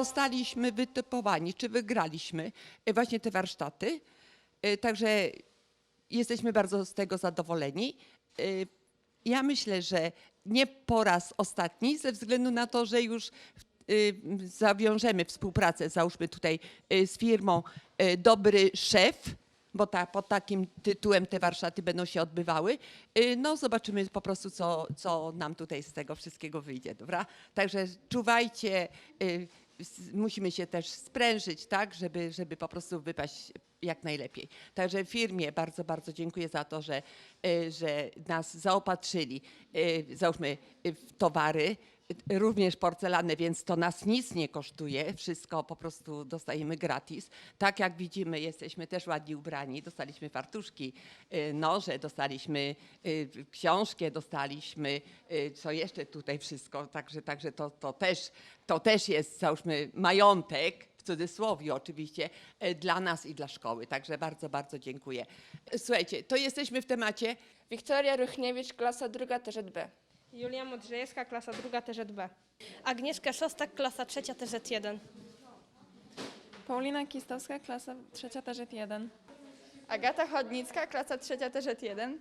zostaliśmy wytypowani, czy wygraliśmy e, właśnie te warsztaty. E, Także jesteśmy bardzo z tego zadowoleni. E, Ja myślę, że nie po raz ostatni, ze względu na to, że już zawiążemy współpracę, załóżmy tutaj z firmą Dobry Szef, bo ta, pod takim tytułem te warsztaty będą się odbywały. Y, No zobaczymy po prostu, co, co nam tutaj z tego wszystkiego wyjdzie, dobra? Także czuwajcie, y, musimy się też sprężyć, tak, żeby, żeby po prostu wypaść jak najlepiej. Także firmie bardzo, bardzo dziękuję za to, że, y, że nas zaopatrzyli, załóżmy, w towary, również porcelanę, więc to nas nic nie kosztuje, wszystko po prostu dostajemy gratis. Tak jak widzimy, jesteśmy też ładnie ubrani, dostaliśmy fartuszki, y, noże, dostaliśmy y, książkę, dostaliśmy, y, co jeszcze tutaj wszystko, także, także to, to, też, to też jest, załóżmy, majątek, w cudzysłowie oczywiście, dla nas i dla szkoły. Także bardzo, bardzo dziękuję. Słuchajcie, to jesteśmy w temacie. Wiktoria Ruchniewicz, klasa druga TZB. Julia Modrzejewska, klasa druga TZB. Agnieszka Szostak, klasa trzecia TZ1. Paulina Kistowska, klasa trzecia TZ1. Agata Chodnicka, klasa trzecia TZ1.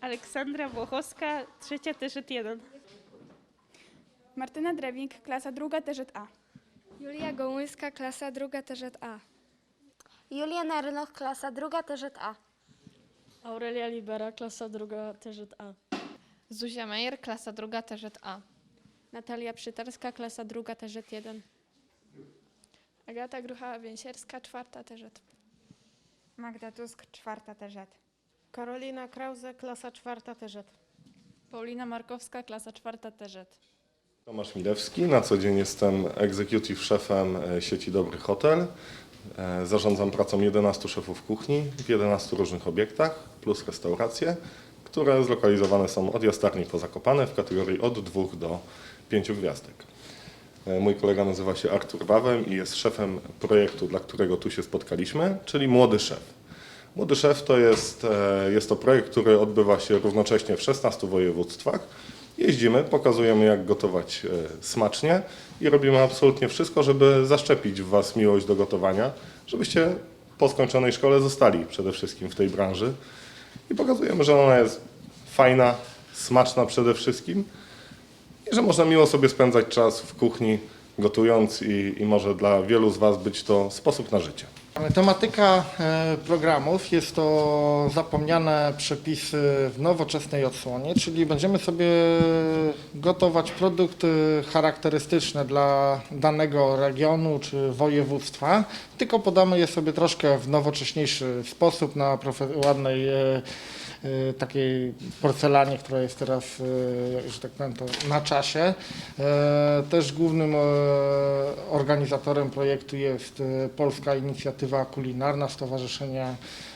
Aleksandra Włochowska, trzecia TZ1. Martyna Drewik, klasa druga TZA. Julia Gołyska, klasa druga TZA. Julia Nerloch, klasa druga TZA. Aurelia Libera, klasa druga TZA. Zuzia Mejer, klasa druga TZA. Natalia Przytarska, klasa druga TZ1. Agata Grucha-Więsierska, czwarta TZ. Magda Tusk, czwarta TZ. Karolina Krause, klasa czwarta TZ. Paulina Markowska, klasa czwarta TZ. Tomasz Milewski, na co dzień jestem executive szefem e, sieci Dobry Hotel. E, Zarządzam pracą 11 szefów kuchni w 11 różnych obiektach, plus restauracje, które zlokalizowane są od Jastarni po Zakopane w kategorii od 2 do 5 gwiazdek. E, Mój kolega nazywa się Artur Bawem i jest szefem projektu, dla którego tu się spotkaliśmy, czyli Młody Szef. Młody Szef to jest, e, jest to projekt, który odbywa się równocześnie w 16 województwach. Jeździmy, pokazujemy jak gotować e, smacznie i robimy absolutnie wszystko, żeby zaszczepić w Was miłość do gotowania, żebyście po skończonej szkole zostali przede wszystkim w tej branży. I pokazujemy, że ona jest fajna, smaczna przede wszystkim i że można miło sobie spędzać czas w kuchni gotując i, i może dla wielu z Was być to sposób na życie. Tematyka e, programów jest to zapomniane przepisy w nowoczesnej odsłonie, czyli będziemy sobie gotować produkty charakterystyczne dla danego regionu czy województwa, tylko podamy je sobie troszkę w nowocześniejszy sposób na ładnej e, e, takiej porcelanie, która jest teraz, e, że tak powiem, to na czasie. E, Też głównym e, organizatorem projektu jest e, Polska Inicjatywa Kulinarna, stowarzyszenie,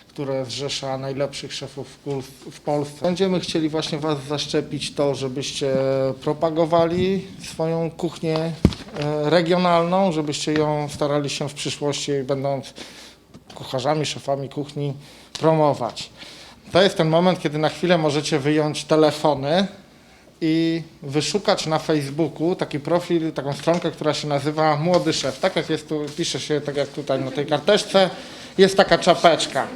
które zrzesza najlepszych szefów w Pol- w Polsce. Będziemy chcieli właśnie Was zaszczepić to, żebyście propagowali swoją kuchnię e, regionalną, żebyście ją starali się w przyszłości, będąc kucharzami, szefami kuchni, promować. To jest ten moment, kiedy na chwilę możecie wyjąć telefony i wyszukać na Facebooku taki profil, taką stronkę, która się nazywa Młody Szef. Tak jak jest tu, pisze się, tak jak tutaj na tej karteczce, jest taka czapeczka.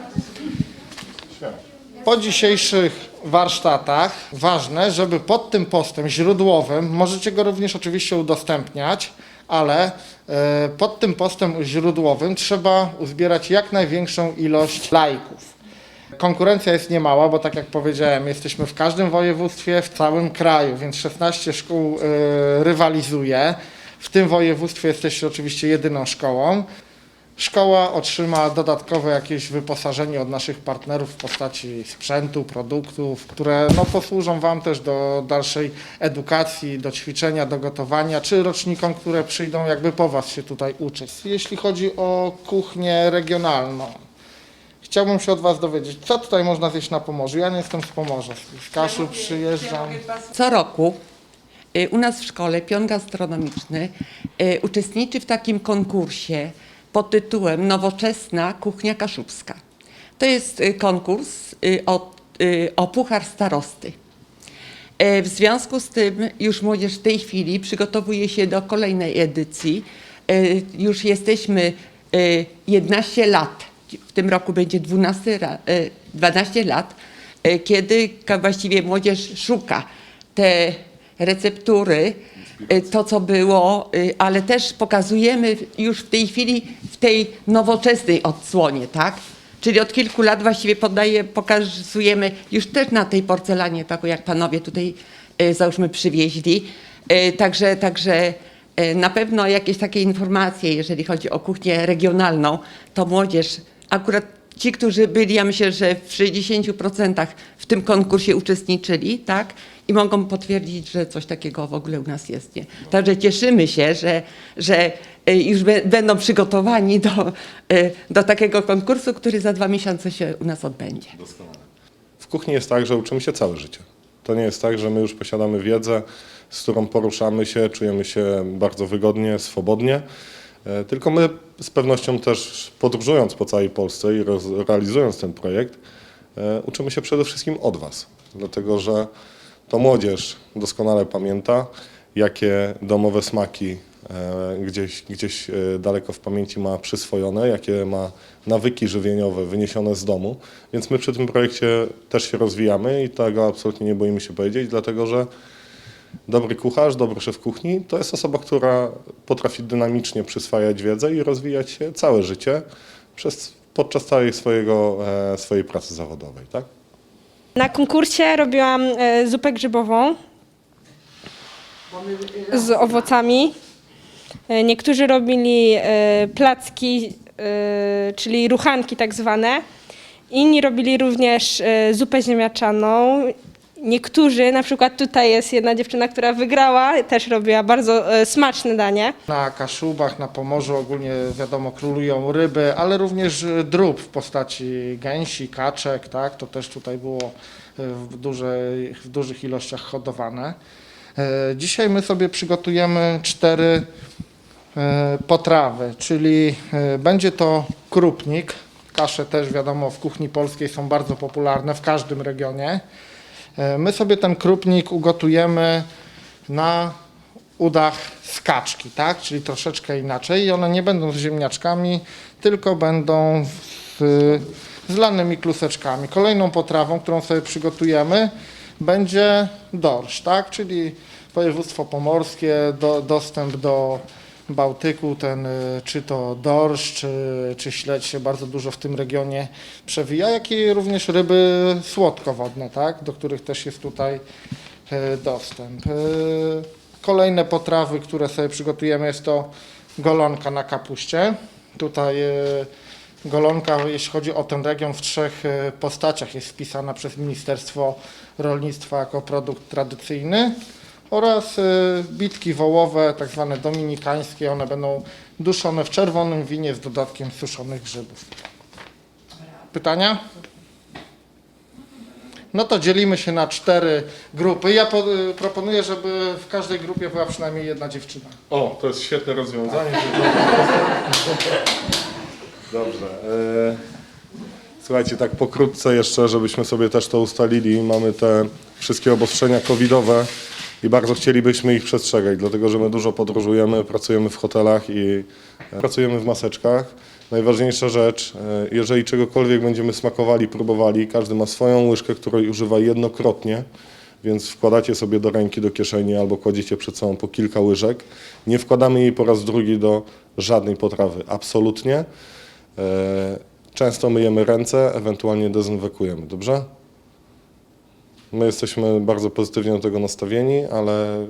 Po dzisiejszych warsztatach ważne, żeby pod tym postem źródłowym, możecie go również oczywiście udostępniać, ale e, pod tym postem źródłowym trzeba uzbierać jak największą ilość lajków. Konkurencja jest niemała, bo tak jak powiedziałem, jesteśmy w każdym województwie, w całym kraju, więc 16 szkół y, rywalizuje. W tym województwie jesteście oczywiście jedyną szkołą. Szkoła otrzyma dodatkowe jakieś wyposażenie od naszych partnerów w postaci sprzętu, produktów, które no, posłużą Wam też do dalszej edukacji, do ćwiczenia, do gotowania, czy rocznikom, które przyjdą jakby po Was się tutaj uczyć. Jeśli chodzi o kuchnię regionalną, Chciałbym się od Was dowiedzieć, co tutaj można zjeść na Pomorzu. Ja nie jestem z Pomorza, z Kaszub przyjeżdżam. Co roku y, u nas w szkole pion gastronomiczny y, uczestniczy w takim konkursie pod tytułem Nowoczesna Kuchnia Kaszubska. To jest y, konkurs y, o, y, o puchar starosty. E, W związku z tym już młodzież w tej chwili przygotowuje się do kolejnej edycji, już jesteśmy e, 11 lat, w tym roku będzie 12, ra- e, 12 lat, e, kiedy właściwie młodzież szuka te receptury, e, to co było, ale też pokazujemy już w tej chwili w tej nowoczesnej odsłonie, tak? Czyli od kilku lat właściwie podaje, pokazujemy już też na tej porcelanie, taką jak panowie tutaj załóżmy przywieźli. Także, także na pewno jakieś takie informacje, jeżeli chodzi o kuchnię regionalną, to młodzież, akurat ci, którzy byli, ja myślę, że w 60% w tym konkursie uczestniczyli, tak? I mogą potwierdzić, że coś takiego w ogóle u nas jest. Nie? Także cieszymy się, że, że e, już będą przygotowani do, e, do takiego konkursu, który za dwa miesiące się u nas odbędzie. W kuchni jest tak, że uczymy się całe życie. To nie jest tak, że my już posiadamy wiedzę, z którą poruszamy się, czujemy się bardzo wygodnie, swobodnie. E, Tylko my z pewnością też podróżując po całej Polsce i realizując ten projekt, e, uczymy się przede wszystkim od Was. Dlatego, że to młodzież doskonale pamięta, jakie domowe smaki e, gdzieś, gdzieś daleko w pamięci ma przyswojone, jakie ma nawyki żywieniowe wyniesione z domu. Więc my przy tym projekcie też się rozwijamy i tego absolutnie nie boimy się powiedzieć, dlatego że dobry kucharz, dobry szef kuchni to jest osoba, która potrafi dynamicznie przyswajać wiedzę i rozwijać się całe życie przez, podczas całej swojego, e, swojej pracy zawodowej. Tak? Na konkursie robiłam e, zupę grzybową z owocami. E, Niektórzy robili placki, czyli ruchanki tak zwane. Inni robili również zupę ziemniaczaną. Niektórzy, na przykład tutaj jest jedna dziewczyna, która wygrała, też robiła bardzo e, smaczne danie. Na Kaszubach, na Pomorzu ogólnie wiadomo królują ryby, ale również e, drób w postaci gęsi, kaczek, tak? To też tutaj było e, w, dużej, w dużych ilościach hodowane. Dzisiaj my sobie przygotujemy cztery potrawy, czyli będzie to krupnik. Kasze też wiadomo w kuchni polskiej są bardzo popularne w każdym regionie. E, My sobie ten krupnik ugotujemy na udach z kaczki, tak? Czyli troszeczkę inaczej i one nie będą z ziemniaczkami, tylko będą z, z lanymi kluseczkami. Kolejną potrawą, którą sobie przygotujemy, będzie dorsz, tak? Czyli województwo pomorskie, do, dostęp do Bałtyku, ten y, czy to dorsz, czy, czy śledź się bardzo dużo w tym regionie przewija, jak i również ryby słodkowodne, tak? Do których też jest tutaj y, dostęp. Y, Kolejne potrawy, które sobie przygotujemy, jest to golonka na kapuście. Tutaj golonka, jeśli chodzi o ten region, w trzech postaciach jest wpisana przez Ministerstwo Rolnictwa jako produkt tradycyjny oraz y, bitki wołowe, tak zwane dominikańskie. One będą duszone w czerwonym winie z dodatkiem suszonych grzybów. Pytania? No to dzielimy się na cztery grupy. Ja po, y, proponuję, żeby w każdej grupie była przynajmniej jedna dziewczyna. O, to jest świetne rozwiązanie. Dobrze. e, Słuchajcie, tak pokrótce jeszcze, żebyśmy sobie też to ustalili. Mamy te wszystkie obostrzenia covidowe i bardzo chcielibyśmy ich przestrzegać, dlatego że my dużo podróżujemy, pracujemy w hotelach i e, pracujemy w maseczkach. Najważniejsza rzecz, e, jeżeli czegokolwiek będziemy smakowali, próbowali, każdy ma swoją łyżkę, której używa jednokrotnie, więc wkładacie sobie do ręki, do kieszeni albo kładziecie przed sobą po kilka łyżek. Nie wkładamy jej po raz drugi do żadnej potrawy, absolutnie. E, Często myjemy ręce, ewentualnie dezynfekujemy, dobrze? My jesteśmy bardzo pozytywnie do tego nastawieni, ale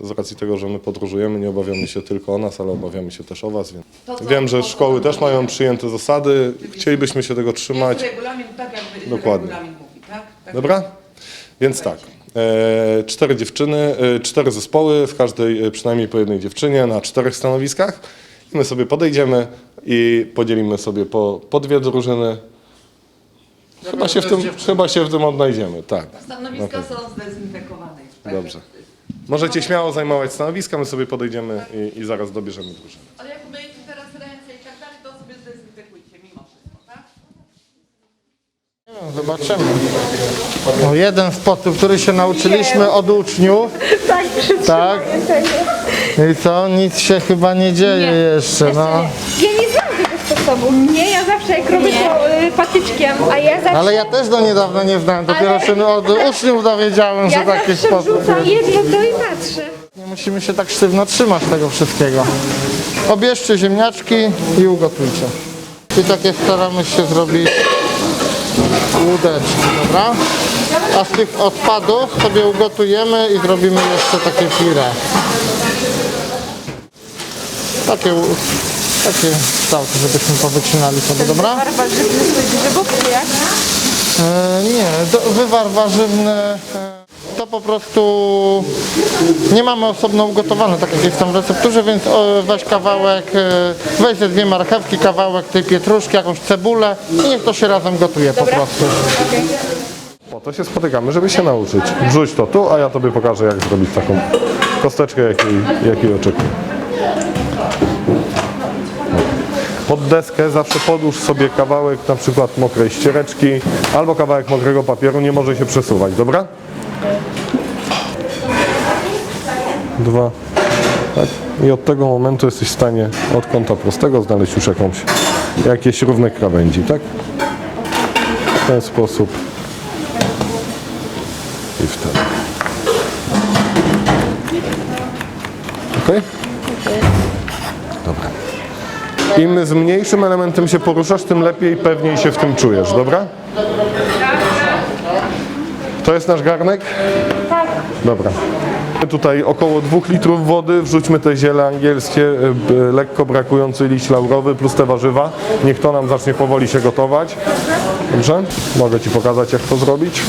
z racji tego, że my podróżujemy, nie obawiamy się tylko o nas, ale obawiamy się też o Was. Więc wiem, że szkoły też mają przyjęte zasady, chcielibyśmy się tego trzymać. Jest regulamin tak, jakby Dokładnie. regulamin mówi, tak? tak Dobra? Więc tak. E, cztery dziewczyny, e, cztery zespoły, w każdej e, przynajmniej po jednej dziewczynie na czterech stanowiskach. I my sobie podejdziemy i podzielimy sobie po, po dwie drużyny. Chyba się, w tym, chyba się w tym odnajdziemy, tak. Stanowiska są zdezynfekowane już, tak? Dobrze. Możecie śmiało zajmować stanowiska, my sobie podejdziemy i, i zaraz dobierzemy drużynę. Ale jak myjecie teraz ręce i tak dalej, to sobie zdezynfekujcie mimo wszystko, tak? Zobaczymy. No, jeden z pod, który się nauczyliśmy od uczniów. Tak, tak. I co? Nic się chyba nie dzieje jeszcze, no. Ja nie Nie, ja zawsze jak robię to y, patyczkiem. A ja zawsze, Ale ja też do niedawna nie znałem, dopiero się od uczniów dowiedziałem, że ja taki zawsze sposób wrzucam jest. jedno to i patrzę. Nie musimy się tak sztywno trzymać tego wszystkiego. Obierzcie ziemniaczki i ugotujcie. I takie staramy się zrobić łódeczki, dobra? A z tych odpadów sobie ugotujemy i zrobimy jeszcze takie pire. Takie, u- takie kształty, żebyśmy powycinali sobie, dobra? E, nie, do, wywar warzywny e, to po prostu nie mamy osobno ugotowane, tak jak jest tam w recepturze, więc weź kawałek, e, weź ze dwie marchewki, kawałek tej pietruszki, jakąś cebulę i niech to się razem gotuje po prostu. Po to się spotykamy, żeby się nauczyć. Wrzuć to tu, a ja tobie pokażę, jak zrobić taką kosteczkę, jakiej, jakiej oczekuję. Pod deskę zawsze podłóż sobie kawałek na przykład mokrej ściereczki albo kawałek mokrego papieru, nie może się przesuwać, dobra? Dwa. Tak. I od tego momentu jesteś w stanie od kąta prostego znaleźć już jakąś, jakieś równe krawędzi, tak? W ten sposób. I wtedy. Ok? Dobra. Im z mniejszym elementem się poruszasz, tym lepiej, pewniej się w tym czujesz, dobra? To jest nasz garnek? Tak. Dobra. Tutaj około 2 litrów wody, wrzućmy te ziele angielskie, y, b- lekko brakujący liść laurowy plus te warzywa. Niech to nam zacznie powoli się gotować. Dobrze? Mogę Ci pokazać jak to zrobić?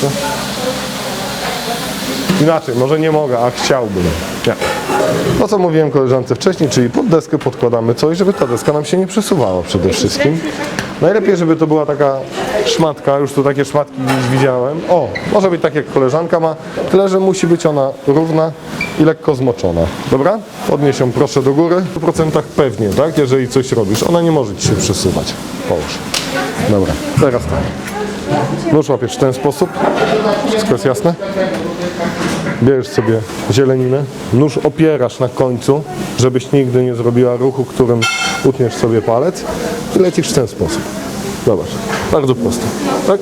Proszę. Inaczej, może nie mogę, a chciałbym. To co mówiłem koleżance wcześniej, czyli pod deskę podkładamy coś, żeby ta deska nam się nie przesuwała przede wszystkim. Najlepiej, żeby to była taka szmatka, już tu takie szmatki gdzieś widziałem. O, może być tak jak koleżanka ma, tyle że musi być ona równa i lekko zmoczona. Dobra? Podnieś ją proszę do góry. W procentach pewnie, tak? Jeżeli coś robisz, ona nie może ci się przesuwać. Połóż. Dobra, teraz tak. Nóż łapiesz w ten sposób. Wszystko jest jasne? Bierzesz sobie zieleninę, nóż opierasz na końcu, żebyś nigdy nie zrobiła ruchu, którym utniesz sobie palec i lecisz w ten sposób. Zobacz, bardzo proste, tak?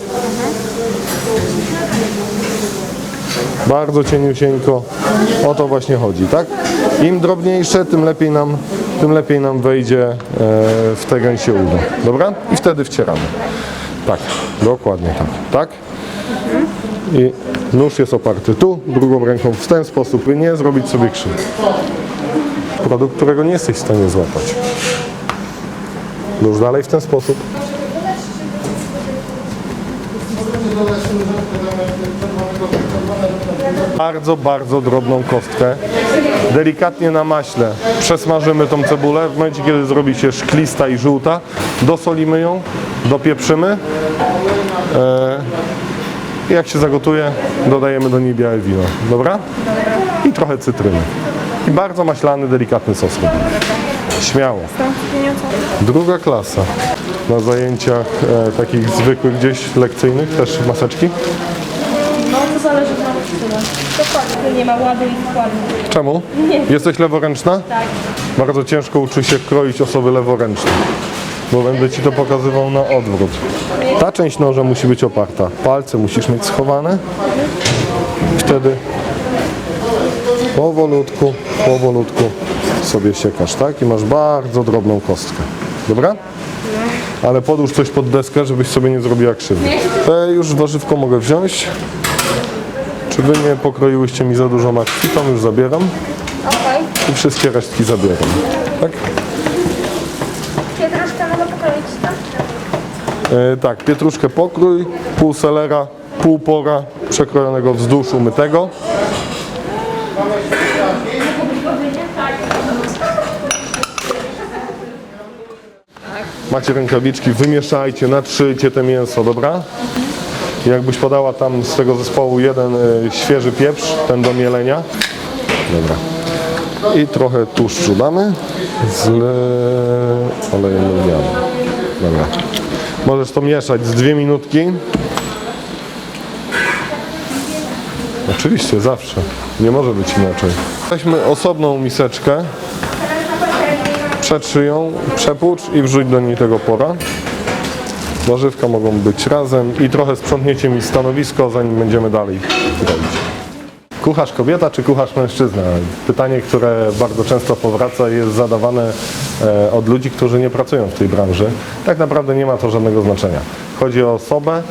Bardzo cieniusieńko, o to właśnie chodzi, tak? Im drobniejsze, tym lepiej nam, tym lepiej nam wejdzie e, w tę gęsie uda, dobra? I wtedy wcieramy. Tak, dokładnie tak, tak? i nóż jest oparty tu, drugą ręką w ten sposób, by nie zrobić sobie krzywdy. Produkt, którego nie jesteś w stanie złapać. Nóż dalej w ten sposób. Bardzo, bardzo drobną kostkę. Delikatnie na maśle przesmażymy tą cebulę. W momencie, kiedy zrobi się szklista i żółta, dosolimy ją, dopieprzymy. E, i jak się zagotuje, dodajemy do niej białe wino. Dobra? I trochę cytryny. I bardzo maślany, delikatny sos. Śmiało. Druga klasa. Na zajęciach e, takich zwykłych gdzieś lekcyjnych też maseczki. No to zależy od nauczyciela. Dokładnie, nie ma ładu i wkładu. Czemu? Jesteś leworęczna? Tak. Bardzo ciężko uczy się kroić osoby leworęczne, bo będę Ci to pokazywał na odwrót. Ta część noża musi być oparta. Palce musisz mieć schowane. Wtedy powolutku, powolutku sobie siekasz, tak? I masz bardzo drobną kostkę. Dobra? Ale podłóż coś pod deskę, żebyś sobie nie zrobiła krzywdy. Te już warzywko mogę wziąć. Czy wy nie pokroiłyście mi za dużo matki? To już zabieram. I wszystkie resztki zabieram. Tak? Pietruszkę mogę pokroić, tak? E, tak, pietruszkę pokrój, pół selera, pół pora przekrojonego wzdłuż umytego. Macie rękawiczki, wymieszajcie, natrzyjcie te mięso, dobra? Jakbyś podała tam z tego zespołu jeden e, świeży pieprz, ten do mielenia. Dobra. I trochę tłuszczu damy z le... olejem lnianym. Dobra. Możesz to mieszać z dwie minutki. Oczywiście, zawsze. Nie może być inaczej. Weźmy osobną miseczkę, przetrzyj ją, przepłucz i wrzuć do niej tego pora. Warzywka mogą być razem i trochę sprzątniecie mi stanowisko, zanim będziemy dalej robić. Kucharz kobieta czy kucharz mężczyzna? Pytanie, które bardzo często powraca i jest zadawane od ludzi, którzy nie pracują w tej branży. Tak naprawdę nie ma to żadnego znaczenia. Chodzi o osobę,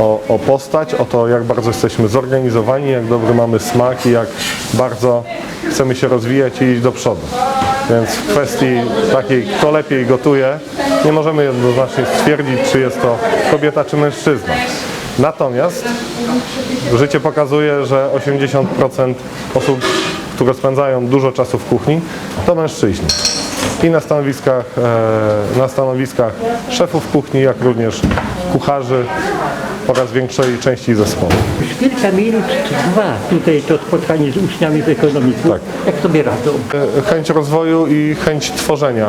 o, o postać, o to, jak bardzo jesteśmy zorganizowani, jak dobry mamy smak i jak bardzo chcemy się rozwijać i iść do przodu. Więc w kwestii takiej, kto lepiej gotuje, nie możemy jednoznacznie stwierdzić, czy jest to kobieta czy mężczyzna. Natomiast życie pokazuje, że 80% osób, które spędzają dużo czasu w kuchni, to mężczyźni. I na stanowiskach, e, na stanowiskach szefów kuchni, jak również kucharzy oraz większej części zespołu. Już kilka minut, dwa, tutaj to spotkanie z uczniami z ekonomików. Tak. Jak sobie radzą? E, Chęć rozwoju i chęć tworzenia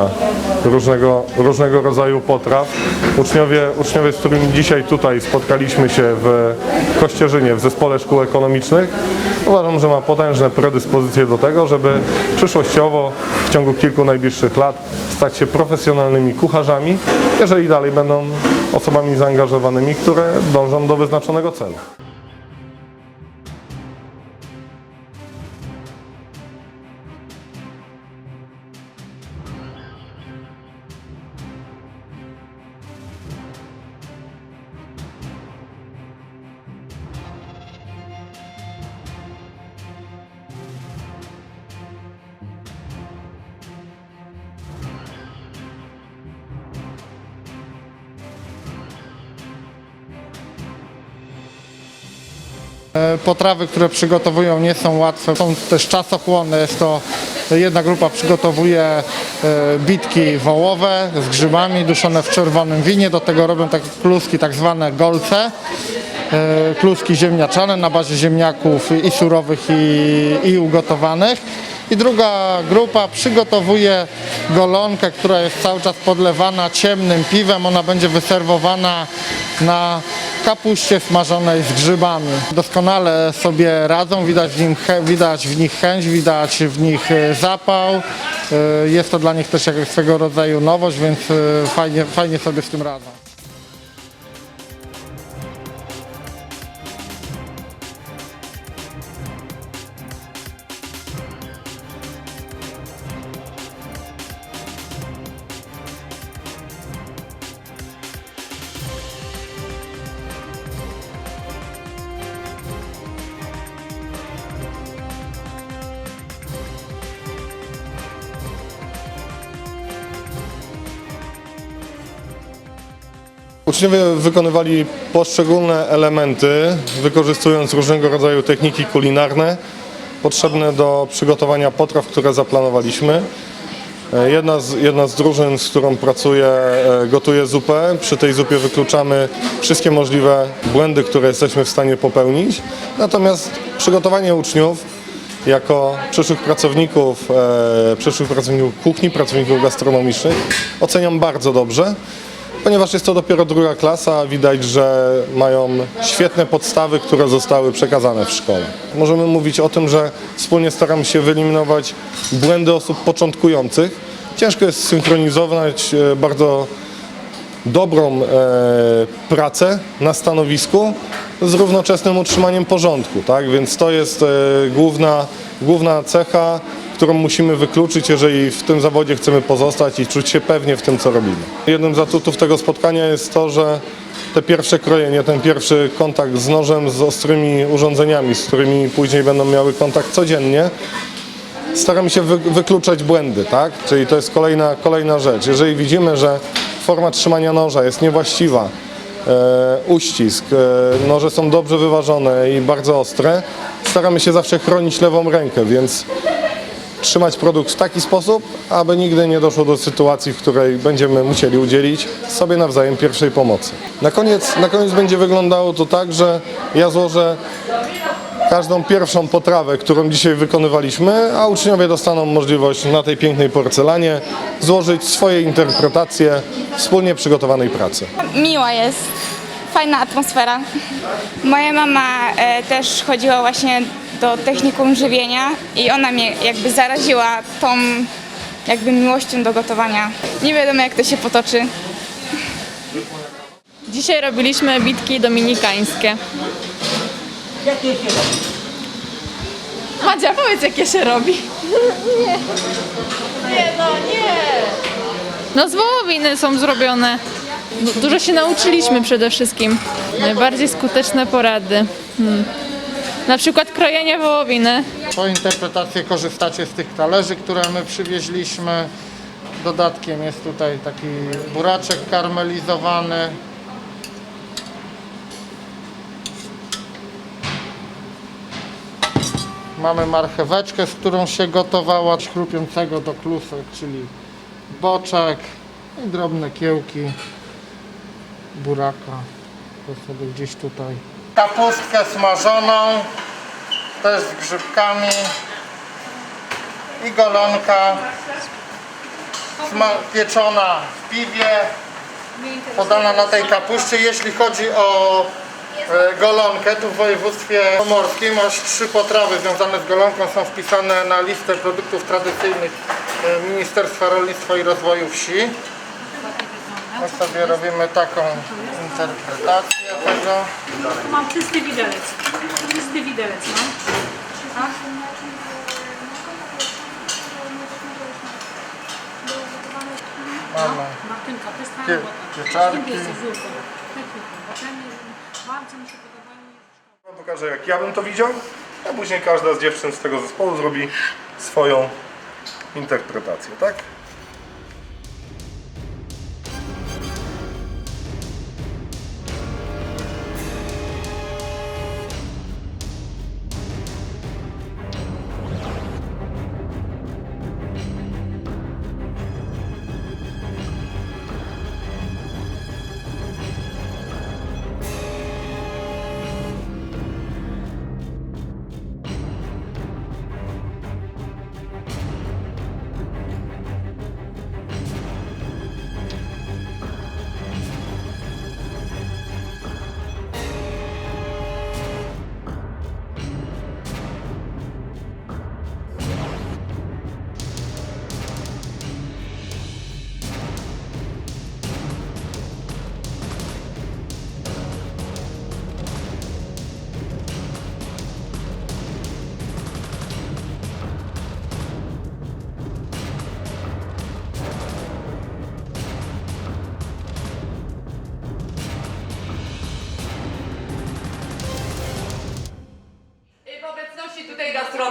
różnego, różnego rodzaju potraw. Uczniowie, uczniowie, z którymi dzisiaj tutaj spotkaliśmy się w Kościerzynie, w Zespole Szkół Ekonomicznych, uważam, że ma potężne predyspozycje do tego, żeby przyszłościowo w ciągu kilku najbliższych lat stać się profesjonalnymi kucharzami, jeżeli dalej będą osobami zaangażowanymi, które dążą do wyznaczonego celu. Potrawy, które przygotowują nie są łatwe, są też czasochłonne. Jest to jedna grupa przygotowuje e, bitki wołowe z grzybami duszone w czerwonym winie. Do tego robią takie kluski, tak zwane golce. E, Kluski ziemniaczane na bazie ziemniaków i surowych i, i ugotowanych. I druga grupa przygotowuje golonkę, która jest cały czas podlewana ciemnym piwem. Ona będzie wyserwowana na kapuście smażonej z grzybami. Doskonale sobie radzą, widać w, nim, widać w nich chęć, widać w nich e, zapał. E, Jest to dla nich też swego rodzaju nowość, więc e, fajnie, fajnie sobie z tym radzą. Uczniowie wykonywali poszczególne elementy, wykorzystując różnego rodzaju techniki kulinarne potrzebne do przygotowania potraw, które zaplanowaliśmy. E, Jedna z, jedna z drużyn, z którą pracuję, e, gotuje zupę. Przy tej zupie wykluczamy wszystkie możliwe błędy, które jesteśmy w stanie popełnić. Natomiast przygotowanie uczniów jako przyszłych pracowników, e, przyszłych pracowników kuchni, pracowników gastronomicznych oceniam bardzo dobrze ponieważ jest to dopiero druga klasa, widać, że mają świetne podstawy, które zostały przekazane w szkole. Możemy mówić o tym, że wspólnie staramy się wyeliminować błędy osób początkujących. Ciężko jest synchronizować e, bardzo dobrą e, pracę na stanowisku z równoczesnym utrzymaniem porządku, tak? Więc to jest e, główna, główna cecha, którą musimy wykluczyć, jeżeli w tym zawodzie chcemy pozostać i czuć się pewnie w tym, co robimy. Jednym z atutów tego spotkania jest to, że te pierwsze krojenie, ten pierwszy kontakt z nożem, z ostrymi urządzeniami, z którymi później będą miały kontakt codziennie, staramy się wy, wykluczać błędy, tak? Czyli to jest kolejna, kolejna rzecz. Jeżeli widzimy, że forma trzymania noża jest niewłaściwa, e, uścisk, e, noże są dobrze wyważone i bardzo ostre, staramy się zawsze chronić lewą rękę, więc trzymać produkt w taki sposób, aby nigdy nie doszło do sytuacji, w której będziemy musieli udzielić sobie nawzajem pierwszej pomocy. Na koniec, na koniec będzie wyglądało to tak, że ja złożę każdą pierwszą potrawę, którą dzisiaj wykonywaliśmy, a uczniowie dostaną możliwość na tej pięknej porcelanie złożyć swoje interpretacje wspólnie przygotowanej pracy. Miła jest. fajna atmosfera. Moja mama e, też chodziła właśnie do technikum żywienia i ona mnie jakby zaraziła tą jakby miłością do gotowania. Nie wiadomo jak to się potoczy. Dzisiaj robiliśmy bitki dominikańskie. Jakie się robi? Madzia, powiedz jakie się robi. nie. Nie, no nie. No z wołowiny są zrobione. Du- Dużo się nauczyliśmy przede wszystkim. Najbardziej skuteczne porady. Hmm. Na przykład krojenie wołowiny. Po interpretacji korzystacie z tych talerzy, które my przywieźliśmy. Dodatkiem jest tutaj taki buraczek karmelizowany. Mamy marcheweczkę, z którą się gotowała, chrupiącego do klusek, czyli boczek i drobne kiełki buraka. To sobie gdzieś tutaj. Kapustkę smażoną, też z grzybkami i golonka pieczona w piwie, podana na tej kapuście. Jeśli chodzi o e, golonkę, tu w województwie pomorskim aż trzy potrawy związane z golonką są wpisane na listę produktów tradycyjnych e, Ministerstwa Rolnictwa i Rozwoju Wsi. My sobie robimy taką interpretację tego. Mam czysty widelec. Czysty widelec mam. Mamy Martynka, to jest pie, pieczarki. Bardzo mi się podobają. Wam pokażę jak ja bym to widział, a później każda z dziewczyn z tego zespołu zrobi swoją interpretację, tak?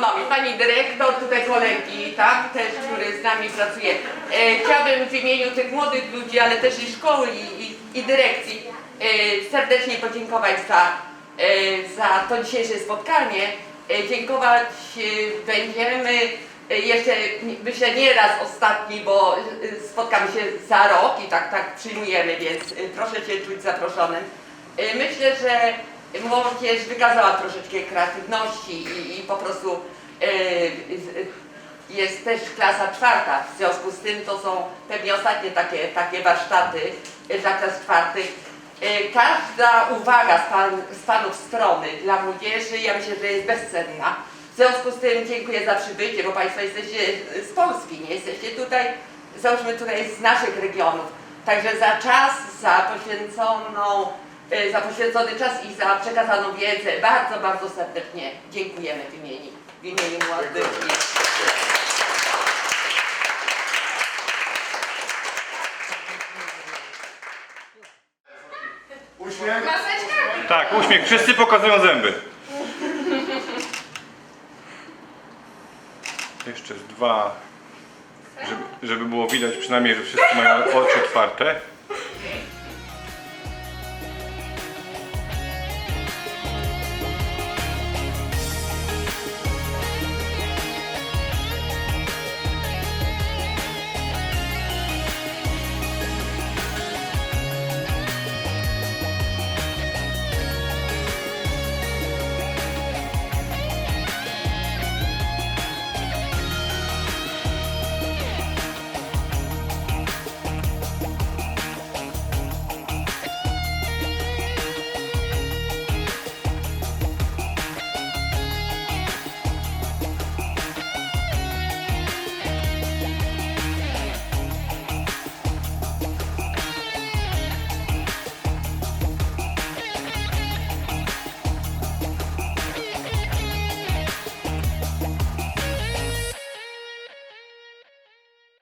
Gastronomii, pani dyrektor, tutaj kolegi, tak, też, który z nami pracuje. E, chciałabym w imieniu tych młodych ludzi, ale też i szkoły i, i, dyrekcji e, serdecznie podziękować za, e, za to dzisiejsze spotkanie. Dziękować będziemy jeszcze, myślę, nie raz ostatni, bo spotkamy się za rok i tak, tak przyjmujemy, więc proszę się czuć zaproszonym. Myślę, że młodzież wykazała troszeczkę kreatywności i, i po prostu jest też klasa czwarta. W związku z tym to są pewnie ostatnie takie, takie warsztaty e, dla klas czwartych. E, Każda uwaga z, pan, z Panów strony dla młodzieży, ja myślę, że jest bezcenna. W związku z tym dziękuję za przybycie, bo Państwo jesteście z Polski, nie jesteście tutaj, załóżmy tutaj z naszych regionów. Także za czas, za poświęconą, za poświęcony czas i za przekazaną wiedzę bardzo, bardzo serdecznie dziękujemy w imieniu, w imieniu młodych. Uśmiech. Tak, uśmiech. Wszyscy pokazują zęby. Jeszcze dwa, żeby, żeby było widać przynajmniej, że wszyscy mają oczy otwarte.